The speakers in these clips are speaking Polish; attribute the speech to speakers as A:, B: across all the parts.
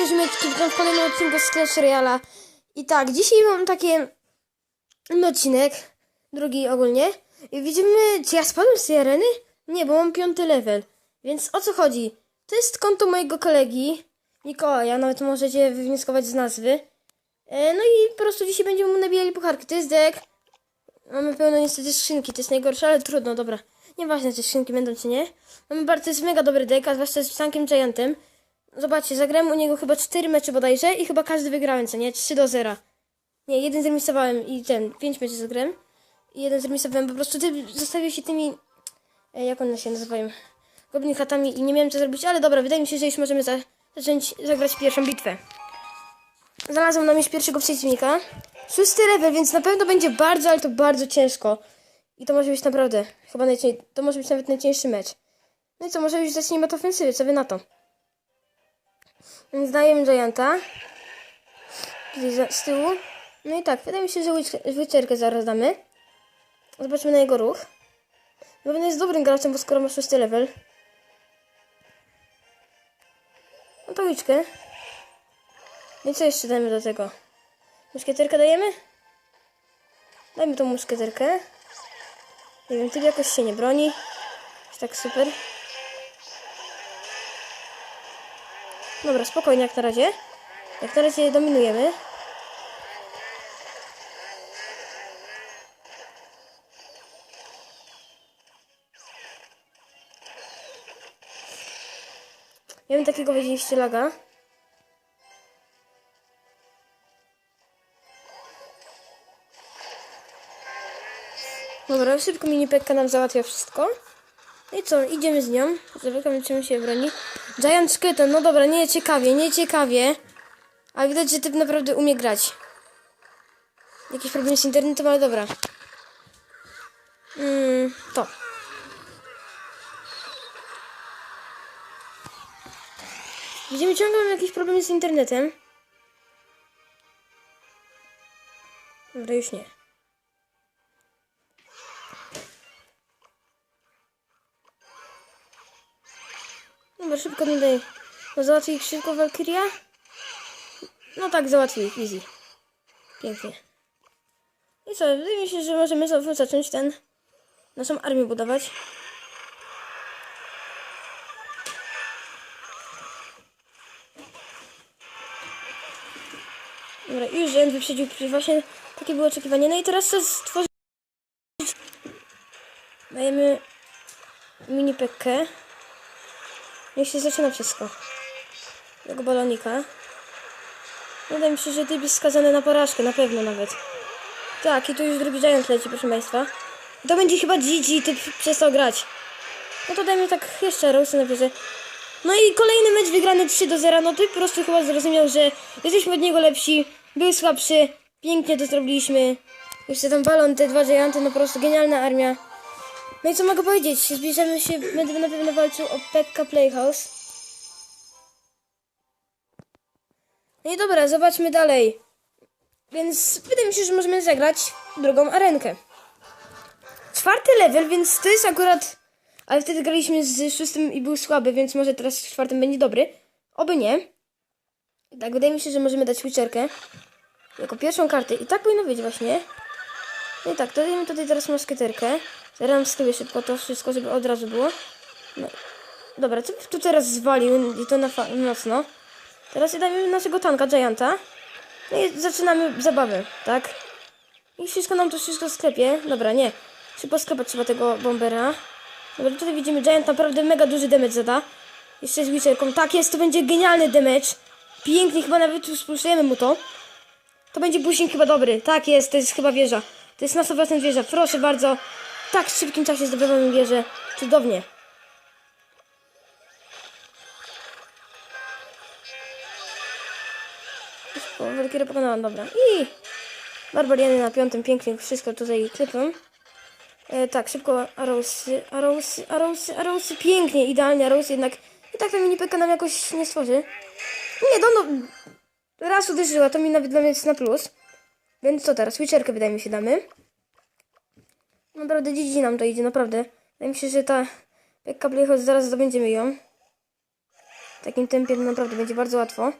A: Siemaneczko, Ziomeczki, witam w kolejnym odcinku z Clash Royala. I tak, dzisiaj mam takie no, odcinek, drugi ogólnie. I widzimy, czy ja spadłem z tej areny? Nie, bo mam piąty level. Więc o co chodzi? To jest konto mojego kolegi, Mikołaja, nawet możecie wywnioskować z nazwy. E, no i po prostu dzisiaj będziemy mu nabijali pucharki. To jest dek. Mamy pełno niestety skrzynki, to jest najgorsze, ale trudno, dobra. Nieważne, czy skrzynki będą, czy nie. Mamy bardzo, jest mega dobry dek, a zwłaszcza z Tankiem Giantem. Zobaczcie, zagrałem u niego chyba 4 mecze bodajże i chyba każdy wygrałem, co nie? 3 do 0. Nie, jeden zremisowałem i ten, 5 meczy zagrałem. I jeden zremisowałem, po prostu ty zostawił się tymi, e, jak one się nazywają, goblin chatami i nie miałem co zrobić, ale dobra, wydaje mi się, że już możemy za, zacząć zagrać pierwszą bitwę. Znalazłem nam już pierwszego przeciwnika. Szósty level, więc na pewno będzie bardzo, ale to bardzo ciężko. I to może być naprawdę, chyba najcię... to może być nawet najcięższy mecz. No i co, może już zaczniemy od ofensywy, co wy na to? Więc dajemy Gianta. Z tyłu. No i tak, wydaje mi się, że łyczerkę zaraz damy. Zobaczmy na jego ruch. Na pewno jest dobrym graczem, bo skoro ma szósty level. No to łyczkę. No i co jeszcze dajemy do tego? Muszkieterkę dajemy? Dajmy tą muszkieterkę. Nie wiem, typ jakoś się nie broni. Jest tak super. Dobra, spokojnie jak na razie. Jak na razie dominujemy. Ja bym takiego widzieliście laga. Dobra, szybko mini pekka nam załatwia wszystko. No i co, idziemy z nią. Zamykamy, czym się broni. Giant Skeleton, no dobra, nie ciekawie, nie ciekawie. Ale widać, że typ naprawdę umie grać. Jakiś problem z internetem, ale dobra. Mm, to. Widzimy ciągle mam jakiś problem z internetem. Dobra, już nie. Dobra, szybko tutaj. No załatwi ich szybko Valkyria? No tak, załatwi ich, easy. Pięknie. I co, wydaje mi się, że możemy zacząć ten... Naszą armię budować. Dobra, już Ren wyprzedził, właśnie takie było oczekiwanie. No i teraz co stworzyć? Dajemy mini pekkę. Niech się zaczyna wszystko. Tego balonika. Wydaje mi się, że typ jest skazany na porażkę, na pewno nawet. Tak, i tu już drugi giant leci, proszę Państwa. To będzie chyba GG, typ przestał grać. No to dajmy tak jeszcze Rosy na wieżę. No i kolejny mecz wygrany 3 do 0. No typ po prostu chyba zrozumiał, że jesteśmy od niego lepsi. Był słabszy. Pięknie to zrobiliśmy. Jeszcze tam balon, te dwa gianty, no po prostu genialna armia. No i co mogę powiedzieć? Zbliżamy się, będę na pewno walczył o Pekka Playhouse. No i dobra, zobaczmy dalej. Więc wydaje mi się, że możemy zagrać drugą arenkę. Czwarty level, więc to jest akurat... Ale wtedy graliśmy z szóstym i był słaby, więc może teraz z czwartym będzie dobry. Oby nie. Tak, wydaje mi się, że możemy dać Witcherkę jako pierwszą kartę. I tak powinno być właśnie. No i tak, to dajemy tutaj teraz moskieterkę. Zaraz z tyłu szybko to wszystko, żeby od razu było. No. Dobra, co tu teraz zwalił i to na mocno. Teraz dajemy naszego tanka, Gianta. No i zaczynamy zabawę, tak? I wszystko nam to wszystko sklepie. Dobra, nie. Szybko sklepać trzeba tego bombera. Dobra, tutaj widzimy Giant naprawdę mega duży damage zada. Jeszcze z Witcherką. Tak jest, to będzie genialny damage. Pięknie, chyba nawet spulsujemy mu to. To będzie bushing chyba dobry. Tak jest, to jest chyba wieża. To jest nasza własna wieża. Proszę bardzo. Tak szybkim czasie zdobywamy wieżę. Cudownie. O, Valkyria pokonałam, dobra. I Barbariany na piątym, pięknie wszystko tutaj klepą. E, tak, szybko Arrowsy, Arrowsy, Arrowsy, Arrowsy, pięknie, idealnie Arrowsy, jednak i tak ta minipeka nam jakoś nie stworzy. Nie, no, no, raz uderzyła, to mi nawet dla mnie jest na plus. Więc co teraz? Witcherkę wydaje mi się damy. Naprawdę dzidzi nam to idzie, naprawdę. Wydaje mi się, że ta Pekka Playhouse zaraz zdobędziemy ją. W takim tempie naprawdę będzie bardzo łatwo.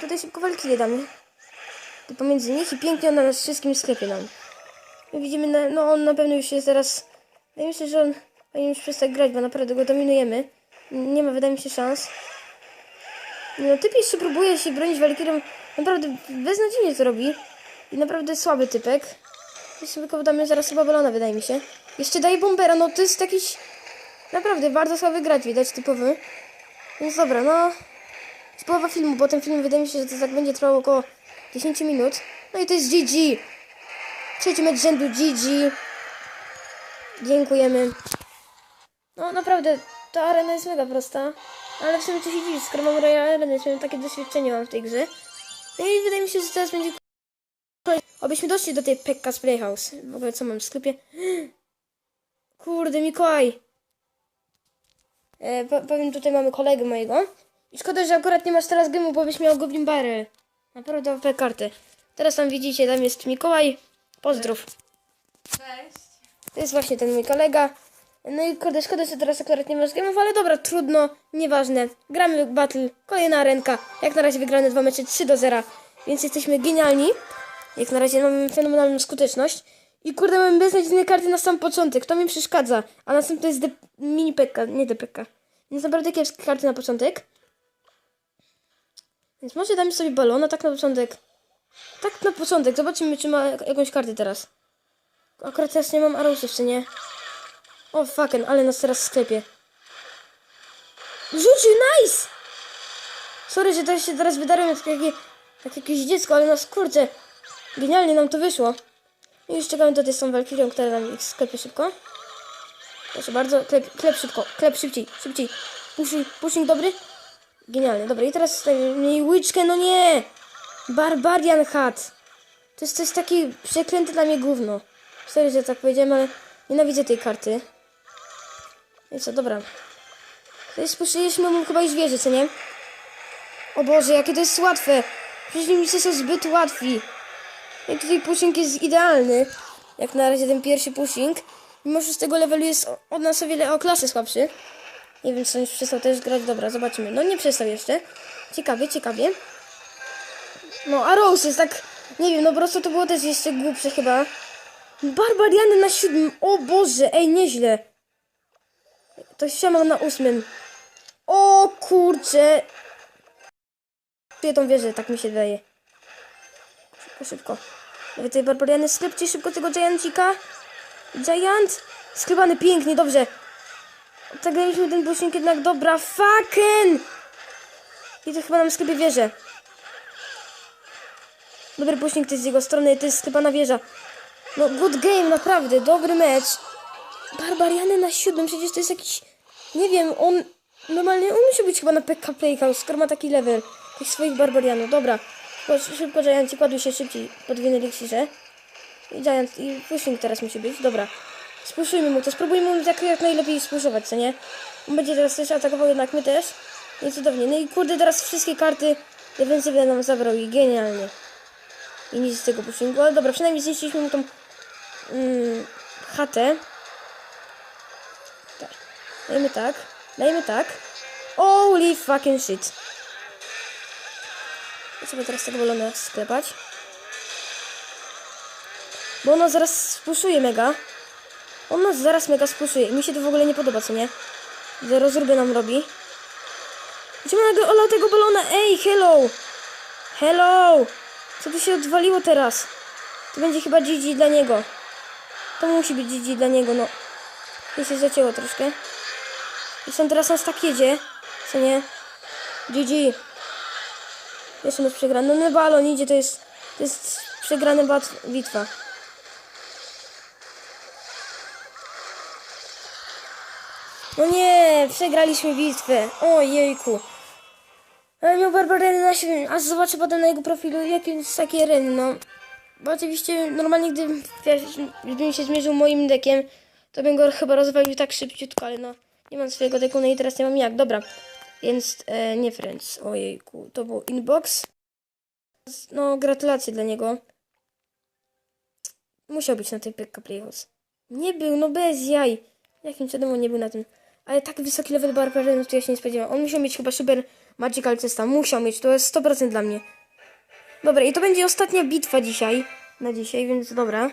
A: Tutaj szybko walki damy. Tu pomiędzy nich i pięknie on na nas wszystkim sklepie nam. My widzimy, na, no on na pewno już jest teraz... Wydaje mi się, że on powinien już przestać grać, bo naprawdę go dominujemy. Nie ma, wydaje mi się, szans. No, typ jeszcze próbuje się bronić Walkirią. Naprawdę beznadziejnie to robi. I naprawdę słaby typek. Jeszcze tylko damy zaraz chyba balona, wydaje mi się. Jeszcze daje bombera, no to jest jakiś... Naprawdę bardzo słaby grać, widać, typowy. Więc dobra, no... Jest połowa filmu, bo ten film wydaje mi się, że to tak będzie trwało około 10 minut. No i to jest GG. Trzeci mecz rzędu GG. Dziękujemy. No naprawdę, ta arena jest mega prosta. Ale w sumie co się dziwi, skoro mam Royal Arena, to takie doświadczenie mam w tej grze. No i wydaje mi się, że teraz będzie Obyśmy doszli do tej Pekka's Playhouse. W ogóle co mam w sklepie? Kurde, Mikołaj. E, po, powiem, tutaj mamy kolegę mojego. I szkoda, że akurat nie masz teraz gemu, bo byś miał Goblin Barrel. Naprawdę OP karty. Teraz tam widzicie, tam jest Mikołaj. Pozdrów.
B: Cześć.
A: To jest właśnie ten mój kolega. No i kurde, szkoda, że teraz akurat nie masz gemów, ale dobra, trudno, nieważne. Gramy w battle, kolejna ręka. Jak na razie wygrane dwa mecze 3 do 0, więc jesteśmy genialni. Jak na razie mamy fenomenalną skuteczność. I kurde, mamy beznadziejne karty na sam początek, to mi przeszkadza. A następny to jest de- mini pekka, nie depeka. Więc naprawdę kiepskie karty na początek. Więc może damy sobie balona tak na początek. Tak na początek, zobaczymy czy ma jak- jakąś kartę teraz. Akurat teraz nie mam arrowsów, czy nie? O fucking, ale nas teraz sklepie. Rzucił, nice! Sorry, że to się teraz wydarłem jak, jak, jak jakieś dziecko, ale nas kurczę. Genialnie nam to wyszło. I już czekamy do tej są Valkyrią, która nam ich sklepie szybko. Proszę bardzo, klep, klep szybko, klep szybciej, szybciej. Pushing, pushing dobry. Genialnie, dobra. I teraz mniej łyczkę, no nie! Barbarian hat. To jest coś taki przeklęte dla mnie gówno. Sorry, że tak powiedziałem, ale nienawidzę tej karty. I co, dobra. To jest, spuszczyliśmy mu chyba już wierzy, co nie? O Boże, jakie to jest łatwe. Przeciwnicy są zbyt łatwi. I tutaj pushing jest idealny. Jak na razie ten pierwszy pushing. Mimo, tego levelu jest od nas o wiele o klasę słabszy. Nie wiem, czy on już przestał też grać. Dobra, zobaczymy. No nie przestał jeszcze. Ciekawie, ciekawie. No, a Rose jest tak... Nie wiem, no po prostu to było też jeszcze głupsze chyba. Barbariany na siódmym. O Boże, ej, nieźle. To ściana na ósmym. O kurcze. Czuję tą wieżę, tak mi się wydaje. Szybko, szybko. Tej barbariany sklepcie szybko tego giantika. Giant. Sklepany pięknie, dobrze. Zagraliśmy ten bushing jednak, dobra. Fucking. I to chyba nam sklepie wieżę. Dobry pushing to z jego strony, to jest sklepana wieża. No, good game, naprawdę, dobry mecz. Barbariany na siódmym, przecież to jest jakiś... Nie wiem, on... Normalnie on musi być chyba na PK Playhouse, skoro ma taki level tych swoich barbarianów. Dobra, szybko, Giant, kładł się szybciej podwójny eliksirze. I Giant, i pushing teraz musi być, dobra. Spuszujmy mu to, spróbujmy mu jak, jak najlepiej spuszować, co nie? On będzie teraz też atakował, jednak my też. I cudownie. No i kurde, teraz wszystkie karty defensywne nam zabrał i genialnie. I nic z tego pushingu, ale dobra, przynajmniej zniszczyliśmy mu tą mm, chatę. Tak. Dajmy tak. Dajmy tak. Holy fucking shit. I sobie teraz tego balona sklepać. Bo ona zaraz spuszuje mega. On nas zaraz mega spuszuje. Mi się to w ogóle nie podoba, co nie? Że rozróbę nam robi. Czemu nagle olał tego balona? Ej, hello! Hello! Co tu się odwaliło teraz? To będzie chyba GG dla niego. To musi być GG dla niego, no. To się zacięło troszkę. I on teraz nas tak jedzie. Co nie? GG. Jeszcze jest przegrany. No nie balon idzie, to jest... To jest przegrany bat bitwa. No nie, przegraliśmy bitwę. O jejku. Ale miał Barbariany na siebie, aż zobaczę potem na jego profilu jakie jest takie reny, no. Bo oczywiście normalnie gdy wiesz, gdybym się zmierzył moim dekiem, to bym go chyba rozwalił tak szybciutko, ale no nie mam swojego deku, no i teraz nie mam jak, dobra. Więc e, nie friends, ojejku, to był inbox. No gratulacje dla niego. Musiał być na tej PK Playhouse. Nie był, no bez jaj. Jakim cudem on nie był na tym. Ale tak wysoki level Barbarynów to ja się nie spodziewałam. On musiał mieć chyba super Magical Cesta. Musiał mieć, to jest 100% dla mnie. Dobra, i to będzie ostatnia bitwa dzisiaj. Na dzisiaj, więc dobra.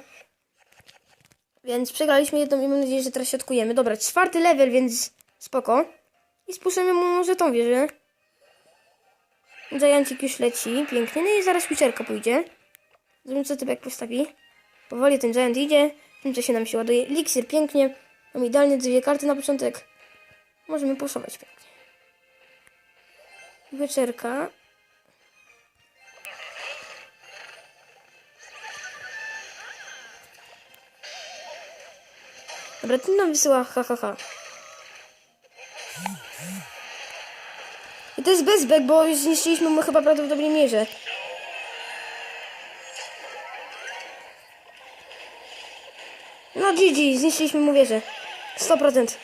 A: Więc przegraliśmy jedną i mam nadzieję, że teraz środkujemy. Dobra, czwarty level, więc spoko. I spuszczamy mu może tą wieżę. Giantik już leci, pięknie. No i zaraz Witcherka pójdzie. Zobaczymy, co typek postawi. Powoli ten Giant idzie. W tym czasie nam się ładuje. Eliksir, pięknie. Mam idealnie dwie karty na początek. Możemy puszować pięknie. Witcherka. Dobra, ten nam wysyła ha, ha, ha. To jest bezbek, bo już zniszczyliśmy mu chyba prawdopodobnie mierze. No GG, zniszczyliśmy mu wieżę. 100%.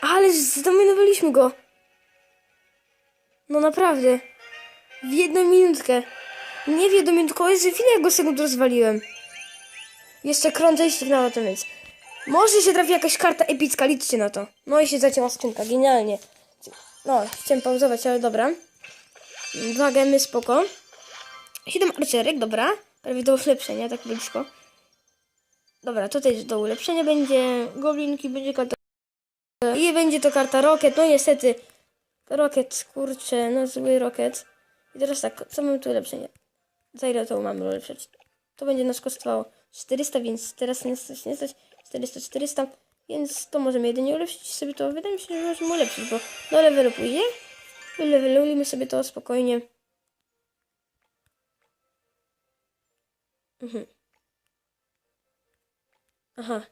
A: Ale zdominowaliśmy go. No naprawdę. W jedną minutkę. Nie w jedną minutkę, ale ile ja go sekund rozwaliłem. Jeszcze krążę sygnał to więc. Może się trafi jakaś karta epicka, liczcie na to. No i się zacięła skrzynka, genialnie. No, chciałem pauzować, ale dobra. Dwa gemy, spoko. Siedem archerek, dobra. Prawie do ulepszenia, tak blisko. Dobra, tutaj do ulepszenia będzie goblinki, będzie karta... I będzie to karta Rocket, no niestety. Rocket, kurczę, no zły Rocket. I teraz tak, co mamy tu ulepszenie? Za ile to mamy ulepszać? To będzie nas kosztowało 400, więc teraz nie stać, nie stać 400, 400, więc to możemy jedynie ulepszyć sobie to. Wydaje mi się, że możemy ulepszyć, bo do levelu pójdzie. Wylevelujemy sobie to spokojnie. Mhm. Aha.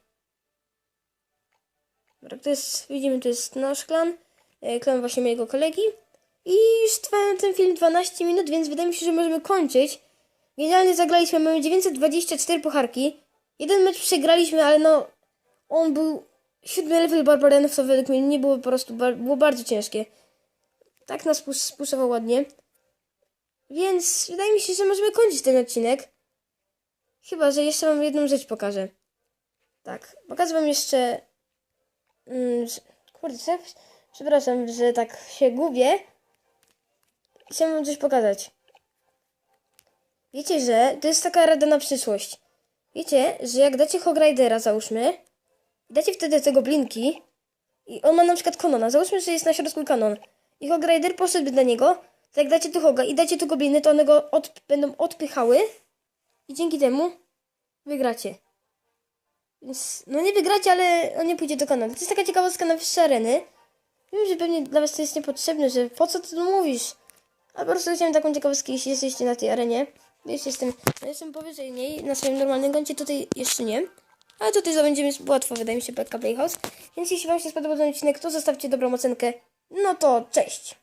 A: Dobra, to jest, widzimy, to jest nasz klan, e, klan właśnie mojego kolegi. I już trwa ten film 12 minut, więc wydaje mi się, że możemy kończyć. Genialnie zagraliśmy, mamy 924 pucharki. Jeden mecz przegraliśmy, ale no, on był siódmy level Barbarianów, to według mnie nie było po prostu, było bardzo ciężkie. Tak nas spus- spuszował ładnie. Więc wydaje mi się, że możemy kończyć ten odcinek. Chyba, że jeszcze wam jedną rzecz pokażę. Tak, pokażę wam jeszcze... Mm, kurde, przepraszam, że tak się gubię. Chciałem wam coś pokazać. Wiecie, że to jest taka rada na przyszłość. Wiecie, że jak dacie Hogridera, załóżmy, dacie wtedy tego blinki i on ma na przykład kanona. Załóżmy, że jest na środku kanon. I Hogrider poszedłby dla niego, to jak dacie tu Hoga i dacie tu gobliny, to one go będą odpychały i dzięki temu wygracie. Więc, no nie wygracie, ale on nie pójdzie do kanonu. To jest taka ciekawostka na wyższe areny. Wiem, że pewnie dla was to jest niepotrzebne, że po co ty tu mówisz? A po prostu chciałem taką ciekawostkę, jeśli jesteście na tej arenie. Wiesz, jestem, no jestem powyżej niej, na swoim normalnym koncie, tutaj jeszcze nie. Ale tutaj zdobędziemy łatwo, wydaje mi się, PK Playhouse. Więc jeśli wam się spodobał ten odcinek, to zostawcie dobrą ocenkę. No to cześć!